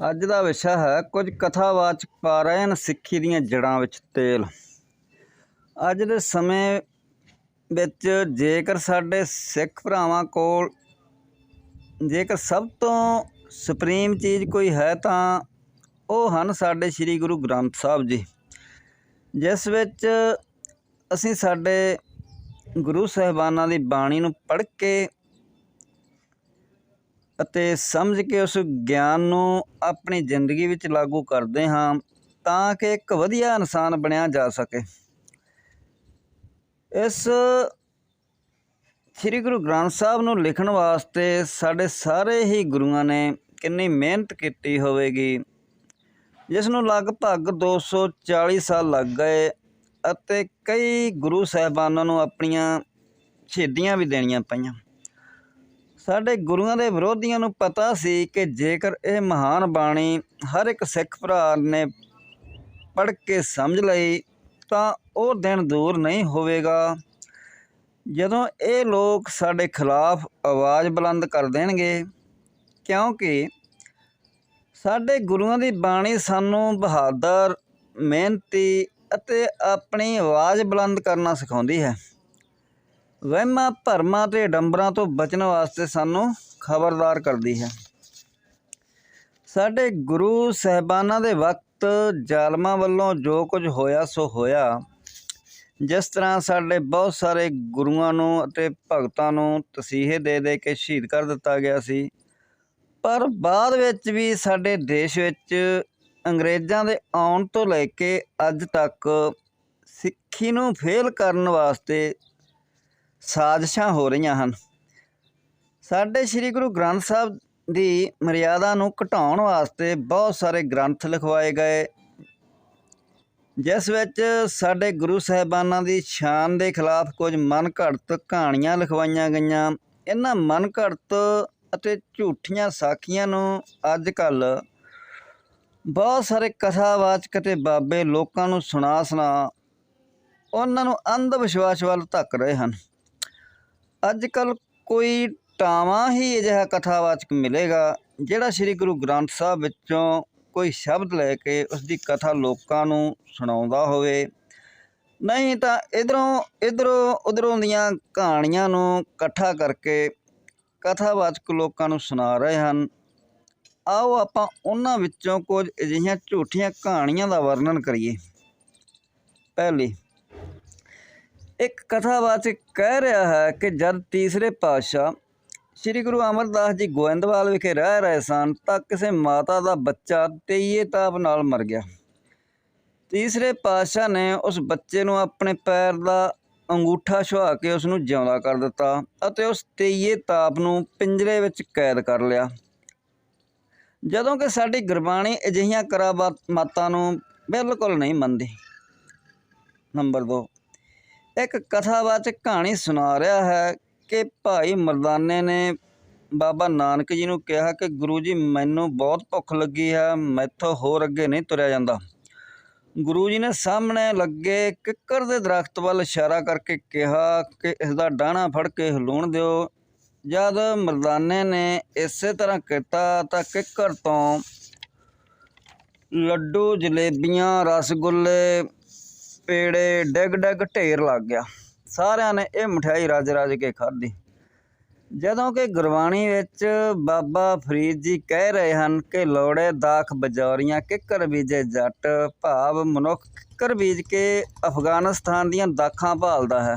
ਅੱਜ ਦਾ ਵਿਸ਼ਾ ਹੈ ਕੁਝ ਕਥਾਵਾਚਕ ਪਾਰਾਇਣ ਸਿੱਖੀ ਦੀਆਂ ਜੜਾਂ ਵਿੱਚ ਤੇਲ। ਅੱਜ ਦੇ ਸਮੇਂ ਵਿੱਚ ਜੇਕਰ ਸਾਡੇ ਸਿੱਖ ਭਰਾਵਾਂ ਕੋਲ ਜੇਕਰ ਸਭ ਤੋਂ ਸੁਪਰੀਮ ਚੀਜ਼ ਕੋਈ ਹੈ ਤਾਂ ਉਹ ਹਨ ਸਾਡੇ ਸ੍ਰੀ ਗੁਰੂ ਗ੍ਰੰਥ ਸਾਹਿਬ ਜੀ, ਜਿਸ ਵਿੱਚ ਅਸੀਂ ਸਾਡੇ ਗੁਰੂ ਸਾਹਿਬਾਨਾਂ ਦੀ ਬਾਣੀ ਨੂੰ ਪੜ੍ਹ ਕੇ ਅਤੇ ਸਮਝ ਕੇ ਉਸ ਗਿਆਨ ਨੂੰ ਆਪਣੀ ਜ਼ਿੰਦਗੀ ਵਿੱਚ ਲਾਗੂ ਕਰਦੇ ਹਾਂ ਤਾਂ ਕਿ ਇੱਕ ਵਧੀਆ ਇਨਸਾਨ ਬਣਿਆ ਜਾ ਸਕੇ। ਇਸ ਸ੍ਰੀ ਗੁਰੂ ਗ੍ਰੰਥ ਸਾਹਿਬ ਨੂੰ ਲਿਖਣ ਵਾਸਤੇ ਸਾਡੇ ਸਾਰੇ ਹੀ ਗੁਰੂਆਂ ਨੇ ਕਿੰਨੀ ਮਿਹਨਤ ਕੀਤੀ ਹੋਵੇਗੀ। ਜਿਸ ਨੂੰ ਲਗਭਗ 240 ਸਾਲ ਲੱਗ ਗਏ ਅਤੇ ਕਈ ਗੁਰੂ ਸਾਹਿਬਾਨਾਂ ਨੂੰ ਆਪਣੀਆਂ ਸ਼ਹੀਦੀਆਂ ਵੀ ਦੇਣੀਆਂ ਪਈਆਂ। ਸਾਡੇ ਗੁਰੂਆਂ ਦੇ ਵਿਰੋਧੀਆਂ ਨੂੰ ਪਤਾ ਸੀ ਕਿ ਜੇਕਰ ਇਹ ਮਹਾਨ ਬਾਣੀ ਹਰ ਇੱਕ ਸਿੱਖ ਭਰਾ ਨੇ ਪੜ੍ਹ ਕੇ ਸਮਝ ਲਈ, ਤਾਂ ਉਹ ਦਿਨ ਦੂਰ ਨਹੀਂ ਹੋਵੇਗਾ। ਜਦੋਂ ਇਹ ਲੋਕ ਸਾਡੇ ਖਿਲਾਫ ਆਵਾਜ਼ ਬੁਲੰਦ ਕਰ ਦੇਣਗੇ, ਕਿਉਂਕਿ ਸਾਡੇ ਗੁਰੂਆਂ ਦੀ ਬਾਣੀ ਸਾਨੂੰ ਬਹਾਦਰ, ਮਿਹਨਤੀ ਅਤੇ ਆਪਣੀ ਆਵਾਜ਼ ਬੁਲੰਦ ਕਰਨਾ ਸਿਖਾਉਂਦੀ ਹੈ। ਵਹਿਮਾਂ ਭਰਮਾਂ ਤੇ ਡੰਬਰਾਂ ਤੋਂ ਬਚਣ ਵਾਸਤੇ ਸਾਨੂੰ ਖਬਰਦਾਰ ਕਰਦੀ ਹੈ। ਸਾਡੇ ਗੁਰੂ ਸਹਿਬਾਨਾਂ ਦੇ ਵਕਤ ਜ਼ਾਲਮਾਂ ਵੱਲੋਂ ਜੋ ਕੁਝ ਹੋਇਆ ਸੋ ਹੋਇਆ। ਜਿਸ ਤਰ੍ਹਾਂ ਸਾਡੇ ਬਹੁਤ ਸਾਰੇ ਗੁਰੂਆਂ ਨੂੰ ਅਤੇ ਭਗਤਾਂ ਨੂੰ ਤਸੀਹੇ ਦੇ ਦੇ ਕੇ ਸ਼ਹੀਦ ਕਰ ਦਿੱਤਾ ਗਿਆ ਸੀ। ਪਰ ਬਾਅਦ ਵਿੱਚ ਵੀ ਸਾਡੇ ਦੇਸ਼ ਵਿੱਚ ਅੰਗਰੇਜ਼ਾਂ ਦੇ ਆਉਣ ਤੋਂ ਲੈ ਕੇ ਅੱਜ ਤੱਕ ਸਿੱਖੀ ਨੂੰ ਫੇਲ ਕਰਨ ਵਾਸਤੇ ਸਾਜ਼ਿਸ਼ਾਂ ਹੋ ਰਹੀਆਂ ਹਨ। ਸਾਡੇ ਸ੍ਰੀ ਗੁਰੂ ਗ੍ਰੰਥ ਸਾਹਿਬ ਦੀ ਮਰਿਆਦਾ ਨੂੰ ਘਟਾਉਣ ਵਾਸਤੇ ਬਹੁਤ ਸਾਰੇ ਗ੍ਰੰਥ ਲਿਖਵਾਏ ਗਏ। ਜਿਸ ਵਿੱਚ ਸਾਡੇ ਗੁਰੂ ਸਾਹਿਬਾਨਾਂ ਦੀ ਸ਼ਾਨ ਦੇ ਖਿਲਾਫ ਕੁਝ ਮਨ ਘੜਤ ਕਹਾਣੀਆਂ ਲਿਖਵਾਈਆਂ ਗਈਆਂ। ਇਹਨਾਂ ਮਨ ਘੜਤ ਅਤੇ ਝੂਠੀਆਂ ਸਾਖੀਆਂ ਨੂੰ ਅੱਜ ਕੱਲ ਬਹੁਤ ਸਾਰੇ ਕਥਾਵਾਚਕ ਅਤੇ ਬਾਬੇ ਲੋਕਾਂ ਨੂੰ ਸੁਣਾ ਸੁਣਾ ਉਹਨਾਂ ਨੂੰ ਅੰਧ ਵਿਸ਼ਵਾਸ ਵੱਲ ਧੱਕ ਰਹੇ ਹਨ। ਅੱਜ ਕੱਲ ਕੋਈ ਟਾਵਾਂ ਹੀ ਅਜਿਹਾ ਕਥਾਵਾਚਕ ਮਿਲੇਗਾ, ਜਿਹੜਾ ਸ੍ਰੀ ਗੁਰੂ ਗ੍ਰੰਥ ਸਾਹਿਬ ਵਿੱਚੋਂ ਕੋਈ ਸ਼ਬਦ ਲੈ ਕੇ ਉਸ ਦੀ ਕਥਾ ਲੋਕਾਂ ਨੂੰ ਸੁਣਾਉਂਦਾ ਹੋਵੇ। ਨਹੀਂ ਤਾਂ ਇਧਰੋਂ ਇਧਰੋਂ, ਉਧਰੋਂ ਦੀਆਂ ਕਹਾਣੀਆਂ ਨੂੰ ਇਕੱਠਾ ਕਰਕੇ ਕਥਾਵਾਚਕ ਲੋਕਾਂ ਨੂੰ ਸੁਣਾ ਰਹੇ ਹਨ। ਆਓ ਆਪਾਂ ਉਹਨਾਂ ਵਿੱਚੋਂ ਕੁਝ ਅਜਿਹੀਆਂ ਝੂਠੀਆਂ ਕਹਾਣੀਆਂ ਦਾ ਵਰਣਨ ਕਰੀਏ। ਪਹਿਲੀ ਇੱਕ ਕਥਾਵਾਚਕ ਕਹਿ ਰਿਹਾ ਹੈ ਕਿ ਜਦ ਤੀਸਰੇ ਪਾਤਸ਼ਾਹ ਸ੍ਰੀ ਗੁਰੂ ਅਮਰਦਾਸ ਜੀ ਗੋਇੰਦਵਾਲ ਵਿਖੇ ਰਹਿ ਰਹੇ ਸਨ ਤਾਂ ਕਿਸੇ ਮਾਤਾ ਦਾ ਬੱਚਾ ਤੇਈਏ ਤਾਪ ਨਾਲ ਮਰ ਗਿਆ। ਤੀਸਰੇ ਪਾਤਸ਼ਾਹ ਨੇ ਉਸ ਬੱਚੇ ਨੂੰ ਆਪਣੇ ਪੈਰ ਦਾ ਅੰਗੂਠਾ ਛੁਹਾ ਕੇ ਉਸ ਨੂੰ ਜਿਉਂਦਾ ਕਰ ਦਿੱਤਾ ਅਤੇ ਉਸ ਤੇਈਏ ਤਾਪ ਨੂੰ ਪਿੰਜਰੇ ਵਿੱਚ ਕੈਦ ਕਰ ਲਿਆ। ਜਦੋਂ ਕਿ ਸਾਡੀ ਗੁਰਬਾਣੀ ਅਜਿਹੀਆਂ ਕਰਾਮਾਤਾਂ ਨੂੰ ਬਿਲਕੁਲ ਨਹੀਂ ਮੰਨਦੀ। ਨੰਬਰ 2 ਇੱਕ ਕਥਾਵਾਚਕ ਕਹਾਣੀ ਸੁਣਾ ਰਿਹਾ ਹੈ ਕਿ ਭਾਈ ਮਰਦਾਨੇ ਨੇ ਬਾਬਾ ਨਾਨਕ ਜੀ ਨੂੰ ਕਿਹਾ ਕਿ ਗੁਰੂ ਜੀ, ਮੈਨੂੰ ਬਹੁਤ ਭੁੱਖ ਲੱਗੀ ਹੈ, ਮੈਥੋਂ ਹੋਰ ਅੱਗੇ ਨਹੀਂ ਤੁਰਿਆ ਜਾਂਦਾ। ਗੁਰੂ ਜੀ ਨੇ ਸਾਹਮਣੇ ਲੱਗੇ ਕਿੱਕਰ ਦੇ ਦਰਖਤ ਵੱਲ ਇਸ਼ਾਰਾ ਕਰਕੇ ਕਿਹਾ ਕਿ ਇਸ ਦਾ ਡਾਣਾ ਫੜ ਕੇ ਹਿਲਾਉਣ ਦਿਓ। ਜਦ ਮਰਦਾਨੇ ਨੇ ਇਸੇ ਤਰ੍ਹਾਂ ਕੀਤਾ ਤਾਂ ਕਿੱਕਰ ਤੋਂ ਲੱਡੂ, ਜਲੇਬੀਆਂ, ਰਸਗੁੱਲੇ ਪੇੜੇ ਡਿੱਗ ਡਿੱਗ ਢੇਰ ਲੱਗ ਗਿਆ। ਸਾਰਿਆਂ ਨੇ ਇਹ ਮਠਿਆਈ ਰੱਜ ਰੱਜ ਕੇ ਖਾਧੀ। ਜਦੋਂ ਕਿ ਗੁਰਬਾਣੀ ਵਿੱਚ ਬਾਬਾ ਫਰੀਦ ਜੀ ਕਹਿ ਰਹੇ ਹਨ ਕਿ ਲੋੜੇ ਦਾਖ ਬਜੌਰੀਆਂ ਕਿੱਕਰ ਬੀਜੇ ਜੱਟ, ਭਾਵ ਮਨੁੱਖ ਕਿੱਕਰ ਬੀਜ ਕੇ ਅਫਗਾਨਿਸਤਾਨ ਦੀਆਂ ਦਾਖਾਂ ਭਾਲਦਾ ਹੈ,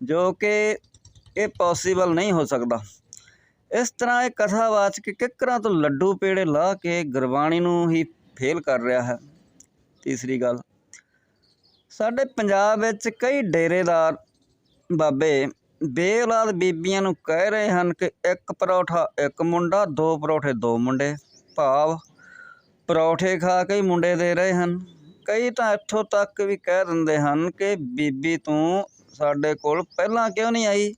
ਜੋ ਕਿ ਇਹ ਪੋਸੀਬਲ ਨਹੀਂ ਹੋ ਸਕਦਾ। ਇਸ ਤਰ੍ਹਾਂ ਇਹ ਕਥਾ ਕਥਾਵਾਚਕ ਕਿੱਕਰਾਂ ਤੋਂ ਲੱਡੂ ਪੇੜੇ ਲਾ ਕੇ ਗੁਰਬਾਣੀ ਨੂੰ ਹੀ ਫੇਲ ਕਰ ਰਿਹਾ ਹੈ। ਤੀਸਰੀ ਗੱਲ ਸਾਡੇ ਪੰਜਾਬ ਵਿੱਚ ਕਈ ਡੇਰੇਦਾਰ ਬਾਬੇ ਬੇਔਲਾਦ ਬੀਬੀਆਂ ਨੂੰ ਕਹਿ ਰਹੇ ਹਨ ਕਿ ਇੱਕ ਪਰੌਠਾ ਇੱਕ ਮੁੰਡਾ, ਦੋ ਪਰੌਠੇ ਦੋ ਮੁੰਡੇ। ਭਾਵ ਪਰੌਠੇ ਖਾ ਕੇ ਹੀ ਮੁੰਡੇ ਦੇ ਰਹੇ ਹਨ। ਕਈ ਤਾਂ ਇੱਥੋਂ ਤੱਕ ਵੀ ਕਹਿ ਦਿੰਦੇ ਹਨ ਕਿ ਬੀਬੀ ਤੂੰ ਸਾਡੇ ਕੋਲ ਪਹਿਲਾਂ ਕਿਉਂ ਨਹੀਂ ਆਈ?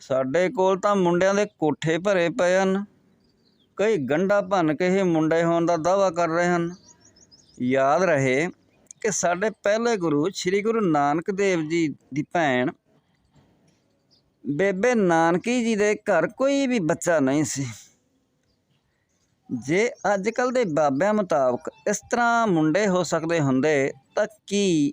ਸਾਡੇ ਕੋਲ ਤਾਂ ਮੁੰਡਿਆਂ ਦੇ ਕੋਠੇ ਭਰੇ ਪਏ ਹਨ। ਕਈ ਗੰਡਾ ਭੰਨ ਕੇ ਹੀ ਮੁੰਡੇ ਹੋਣ ਦਾ ਦਾਵਾ ਕਰ ਰਹੇ ਹਨ। ਯਾਦ ਰਹੇ ਕਿ ਸਾਡੇ ਪਹਿਲੇ ਗੁਰੂ ਸ੍ਰੀ ਗੁਰੂ ਨਾਨਕ ਦੇਵ ਜੀ ਦੀ ਭੈਣ ਬੇਬੇ ਨਾਨਕੀ ਜੀ ਦੇ ਘਰ ਕੋਈ ਵੀ ਬੱਚਾ ਨਹੀਂ ਸੀ। ਜੇ ਅੱਜ ਕੱਲ ਦੇ ਬਾਬਿਆਂ ਮੁਤਾਬਕ ਇਸ ਤਰ੍ਹਾਂ ਮੁੰਡੇ ਹੋ ਸਕਦੇ ਹੁੰਦੇ, ਤਾਂ ਕੀ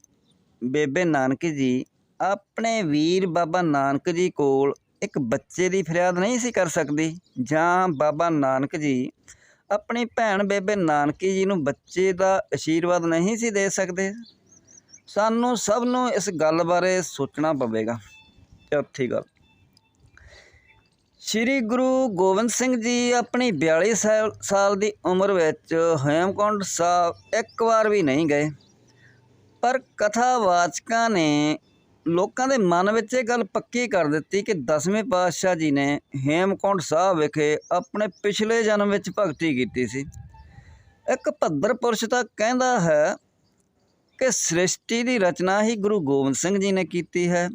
ਬੇਬੇ ਨਾਨਕ ਜੀ ਆਪਣੇ ਵੀਰ ਬਾਬਾ ਨਾਨਕ ਜੀ ਕੋਲ ਇੱਕ ਬੱਚੇ ਦੀ ਫਰਿਆਦ ਨਹੀਂ ਸੀ ਕਰ ਸਕਦੀ? ਜਾਂ ਬਾਬਾ ਨਾਨਕ ਜੀ ਆਪਣੀ ਭੈਣ ਬੇਬੇ ਨਾਨਕੀ ਜੀ ਨੂੰ ਬੱਚੇ ਦਾ ਅਸ਼ੀਰਵਾਦ ਨਹੀਂ ਸੀ ਦੇ ਸਕਦੇ। ਸਾਨੂੰ ਸਭ ਨੂੰ ਇਸ ਗੱਲ ਬਾਰੇ ਸੋਚਣਾ ਪਵੇਗਾ। ਚੌਥੀ ਗੱਲ। ਸ੍ਰੀ ਗੁਰੂ ਗੋਬਿੰਦ ਸਿੰਘ ਜੀ ਆਪਣੀ 42 ਸਾਲ ਸਾਲ ਦੀ ਉਮਰ ਵਿੱਚ ਹੇਮਕੁੰਡ ਸਾਹਿਬ ਇੱਕ ਵਾਰ ਵੀ ਨਹੀਂ ਗਏ। ਪਰ ਕਥਾਵਾਚਕਾਂ ਨੇ ਲੋਕਾਂ ਦੇ ਮਨ ਵਿੱਚ ਇਹ ਗੱਲ ਪੱਕੀ ਕਰ ਦਿੱਤੀ ਕਿ ਦਸਵੇਂ ਪਾਤਸ਼ਾਹ ਜੀ ਨੇ ਹੇਮਕੁੰਟ ਸਾਹਿਬ ਵਿਖੇ ਆਪਣੇ ਪਿਛਲੇ ਜਨਮ ਵਿੱਚ ਭਗਤੀ ਕੀਤੀ ਸੀ। ਇੱਕ ਭੱਦਰ ਪੁਰਸ਼ ਤਾਂ ਕਹਿੰਦਾ ਹੈ ਕਿ ਸ੍ਰਿਸ਼ਟੀ ਦੀ ਰਚਨਾ ਹੀ ਗੁਰੂ ਗੋਬਿੰਦ ਸਿੰਘ ਜੀ ਨੇ ਕੀਤੀ ਹੈ।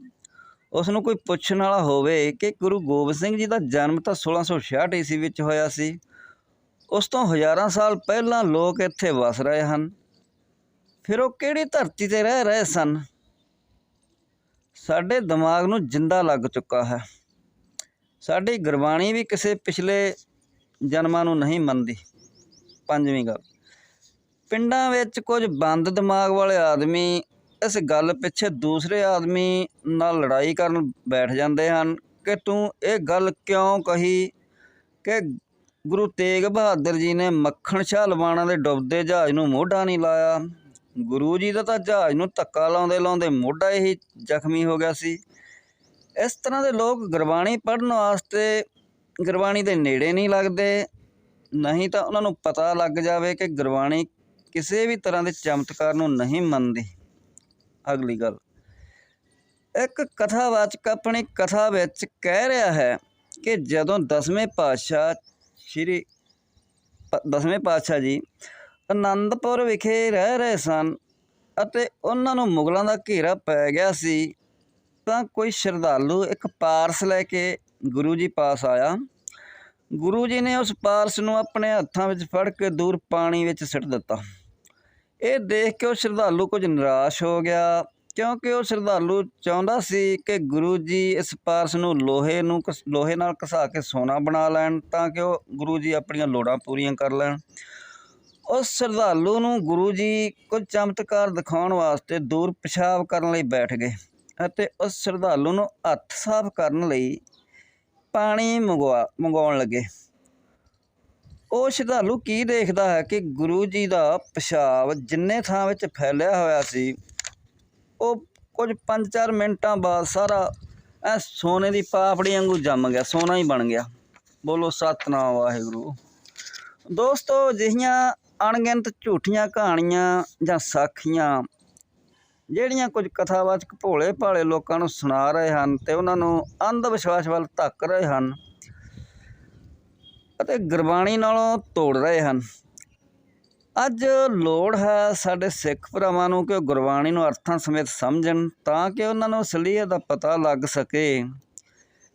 ਉਸ ਨੂੰ ਕੋਈ ਪੁੱਛਣ ਵਾਲਾ ਹੋਵੇ ਕਿ ਗੁਰੂ ਗੋਬਿੰਦ ਸਿੰਘ ਜੀ ਦਾ ਜਨਮ ਤਾਂ 1666 ਈਸਵੀ ਵਿੱਚ ਹੋਇਆ ਸੀ। ਉਸ ਤੋਂ ਹਜ਼ਾਰਾਂ ਸਾਲ ਪਹਿਲਾਂ ਲੋਕ ਇੱਥੇ ਵਸ ਰਹੇ ਹਨ। ਫਿਰ ਉਹ ਕਿਹੜੀ ਧਰਤੀ ਤੇ ਰਹਿ ਰਹੇ ਸਨ? ਸਾਡੇ ਦਿਮਾਗ ਨੂੰ ਜਿੰਦਾ ਲੱਗ ਚੁੱਕਾ ਹੈ। ਸਾਡੀ ਗੁਰਬਾਣੀ ਵੀ ਕਿਸੇ ਪਿਛਲੇ ਜਨਮਾਂ ਨੂੰ ਨਹੀਂ ਮੰਨਦੀ। ਪੰਜਵੀਂ ਗੱਲ। ਪਿੰਡਾਂ ਵਿੱਚ ਕੁਝ ਬੰਦ ਦਿਮਾਗ ਵਾਲੇ ਆਦਮੀ ਇਸ ਗੱਲ ਪਿੱਛੇ ਦੂਸਰੇ ਆਦਮੀ ਨਾਲ ਲੜਾਈ ਕਰਨ ਬੈਠ ਜਾਂਦੇ ਹਨ ਕਿ ਤੂੰ ਇਹ ਗੱਲ ਕਿਉਂ ਕਹੀ ਕਿ ਗੁਰੂ ਤੇਗ ਬਹਾਦਰ ਜੀ ਨੇ ਮੱਖਣ ਸ਼ਾਹ ਲਵਾਣਾ ਦੇ ਡੁੱਬਦੇ ਜਹਾਜ਼ ਨੂੰ ਮੋਢਾ ਨਹੀਂ ਲਾਇਆ? ਗੁਰੂ ਜੀ ਦਾ ਤਾਂ ਜਹਾਜ਼ ਨੂੰ ਧੱਕਾ ਲਾਉਂਦੇ ਲਾਉਂਦੇ ਮੋਢਾ ਹੀ ਜ਼ਖਮੀ ਹੋ ਗਿਆ ਸੀ। ਇਸ ਤਰ੍ਹਾਂ ਦੇ ਲੋਕ ਗੁਰਬਾਣੀ ਪੜ੍ਹਨ ਵਾਸਤੇ ਗੁਰਬਾਣੀ ਦੇ ਨੇੜੇ ਨਹੀਂ ਲੱਗਦੇ। ਨਹੀਂ ਤਾਂ ਉਹਨਾਂ ਨੂੰ ਪਤਾ ਲੱਗ ਜਾਵੇ ਕਿ ਗੁਰਬਾਣੀ ਕਿਸੇ ਵੀ ਤਰ੍ਹਾਂ ਦੇ ਚਮਤਕਾਰ ਨੂੰ ਨਹੀਂ ਮੰਨਦੀ। ਅਗਲੀ ਗੱਲ। ਇੱਕ ਕਥਾਵਾਚਕ ਆਪਣੀ ਕਥਾ ਵਿੱਚ ਕਹਿ ਰਿਹਾ ਹੈ ਕਿ ਜਦੋਂ ਦਸਵੇਂ ਪਾਤਸ਼ਾਹ ਸ਼੍ਰੀ ਦਸਵੇਂ ਪਾਤਸ਼ਾਹ ਜੀ ਅਨੰਦਪੁਰ ਵਿਖੇ ਰਹਿ ਰਹੇ ਸਨ ਅਤੇ ਉਹਨਾਂ ਨੂੰ ਮੁਗਲਾਂ ਦਾ ਘੇਰਾ ਪੈ ਗਿਆ ਸੀ, ਤਾਂ ਕੋਈ ਸ਼ਰਧਾਲੂ ਇੱਕ ਪਾਰਸ ਲੈ ਕੇ ਗੁਰੂ ਜੀ ਪਾਸ ਆਇਆ। ਗੁਰੂ ਜੀ ਨੇ ਉਸ ਪਾਰਸ ਨੂੰ ਆਪਣੇ ਹੱਥਾਂ ਵਿੱਚ ਫੜ ਕੇ ਦੂਰ ਪਾਣੀ ਵਿੱਚ ਸਿੱਟ ਦਿੱਤਾ। ਇਹ ਦੇਖ ਕੇ ਉਹ ਸ਼ਰਧਾਲੂ ਕੁਝ ਨਿਰਾਸ਼ ਹੋ ਗਿਆ, ਕਿਉਂਕਿ ਉਹ ਸ਼ਰਧਾਲੂ ਚਾਹੁੰਦਾ ਸੀ ਕਿ ਗੁਰੂ ਜੀ ਇਸ ਪਾਰਸ ਨੂੰ ਲੋਹੇ ਨੂੰ ਘਸ- ਲੋਹੇ ਨਾਲ ਘਸਾ ਕੇ ਸੋਨਾ ਬਣਾ ਲੈਣ, ਤਾਂ ਕਿ ਉਹ ਗੁਰੂ ਜੀ ਆਪਣੀਆਂ ਲੋੜਾਂ ਪੂਰੀਆਂ ਕਰ ਲੈਣ। ਉਸ ਸ਼ਰਧਾਲੂ ਨੂੰ ਗੁਰੂ ਜੀ ਕੁਝ ਚਮਤਕਾਰ ਦਿਖਾਉਣ ਵਾਸਤੇ ਦੂਰ ਪਿਸ਼ਾਬ ਕਰਨ ਲਈ ਬੈਠ ਗਏ ਅਤੇ ਉਸ ਸ਼ਰਧਾਲੂ ਨੂੰ ਹੱਥ ਸਾਫ਼ ਕਰਨ ਲਈ ਪਾਣੀ ਮੰਗਵਾ ਮੰਗਾਉਣ ਲੱਗੇ। ਉਹ ਸ਼ਰਧਾਲੂ ਕੀ ਦੇਖਦਾ ਹੈ ਕਿ ਗੁਰੂ ਜੀ ਦਾ ਪਿਸ਼ਾਬ ਜਿੰਨੇ ਥਾਂ ਵਿੱਚ ਫੈਲਿਆ ਹੋਇਆ ਸੀ, ਉਹ ਕੁਝ 5-4 ਮਿੰਟਾਂ ਬਾਅਦ ਸਾਰਾ ਐ ਸੋਨੇ ਦੀ ਪਾਪੜੀ ਵਾਂਗੂ ਜੰਮ ਗਿਆ, ਸੋਨਾ ਹੀ ਬਣ ਗਿਆ। ਬੋਲੋ, ਸਤਨਾਮ ਵਾਹਿਗੁਰੂ। ਦੋਸਤੋ, ਅਜਿਹੀਆਂ ਅਣਗਿਣਤ ਝੂਠੀਆਂ ਕਹਾਣੀਆਂ ਜਾਂ ਸਾਖੀਆਂ ਜਿਹੜੀਆਂ ਕੁਝ ਕਥਾਵਾਚਕ ਭੋਲੇ ਭਾਲੇ ਲੋਕਾਂ ਨੂੰ ਸੁਣਾ ਰਹੇ ਹਨ ਤੇ ਉਹਨਾਂ ਨੂੰ ਅੰਧ ਵਿਸ਼ਵਾਸ ਵੱਲ ਧੱਕ ਰਹੇ ਹਨ ਅਤੇ ਗੁਰਬਾਣੀ ਨਾਲੋਂ ਤੋੜ ਰਹੇ ਹਨ। ਅੱਜ ਲੋੜ ਹੈ ਸਾਡੇ ਸਿੱਖ ਭਰਾਵਾਂ ਨੂੰ ਕਿ ਉਹ ਗੁਰਬਾਣੀ ਨੂੰ ਅਰਥਾਂ ਸਮੇਤ ਸਮਝਣ ਤਾਂ ਕਿ ਉਹਨਾਂ ਨੂੰ ਅਸਲੀਅਤ ਦਾ ਪਤਾ ਲੱਗ ਸਕੇ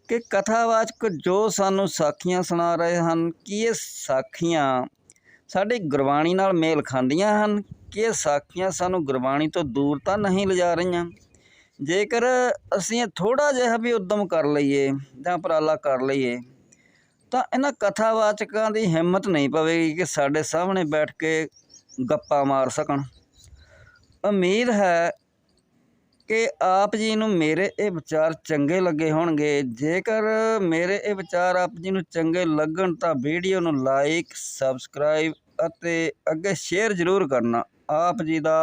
ਕਿ ਕਥਾਵਾਚਕ ਜੋ ਸਾਨੂੰ ਸਾਖੀਆਂ ਸੁਣਾ ਰਹੇ ਹਨ, ਕਿ ਇਹ ਸਾਖੀਆਂ ਸਾਡੀ ਗੁਰਬਾਣੀ ਨਾਲ ਮੇਲ ਖਾਂਦੀਆਂ ਹਨ ਕਿ ਇਹ ਸਾਖੀਆਂ ਸਾਨੂੰ ਗੁਰਬਾਣੀ ਤੋਂ ਦੂਰ ਤਾਂ ਨਹੀਂ ਲਿਜਾ ਰਹੀਆਂ। ਜੇਕਰ ਅਸੀਂ ਇਹ ਥੋੜਾ ਜਿਹਾ ਵੀ ਉਦਮ ਕਰ ਲਈਏ ਜਾਂ ਉਪਰਾਲਾ ਕਰ ਲਈਏ, ਤਾਂ ਇਹਨਾਂ ਕਥਾਵਾਚਕਾਂ ਦੀ ਹਿੰਮਤ ਨਹੀਂ ਪਵੇਗੀ ਕਿ ਸਾਡੇ ਸਾਹਮਣੇ ਬੈਠ ਕੇ ਗੱਪਾਂ ਮਾਰ ਸਕਣ। ਉਮੀਦ ਹੈ ਕਿ ਆਪ ਜੀ ਨੂੰ ਮੇਰੇ ਇਹ ਵਿਚਾਰ ਚੰਗੇ ਲੱਗੇ ਹੋਣਗੇ। ਜੇਕਰ ਮੇਰੇ ਇਹ ਵਿਚਾਰ ਆਪ ਜੀ ਨੂੰ ਚੰਗੇ ਲੱਗਣ ਤਾਂ ਵੀਡੀਓ ਨੂੰ ਲਾਈਕ ਸਬਸਕ੍ਰਾਈਬ ਅਤੇ ਅੱਗੇ ਸ਼ੇਅਰ ਜ਼ਰੂਰ ਕਰਨਾ। ਆਪ ਜੀ ਦਾ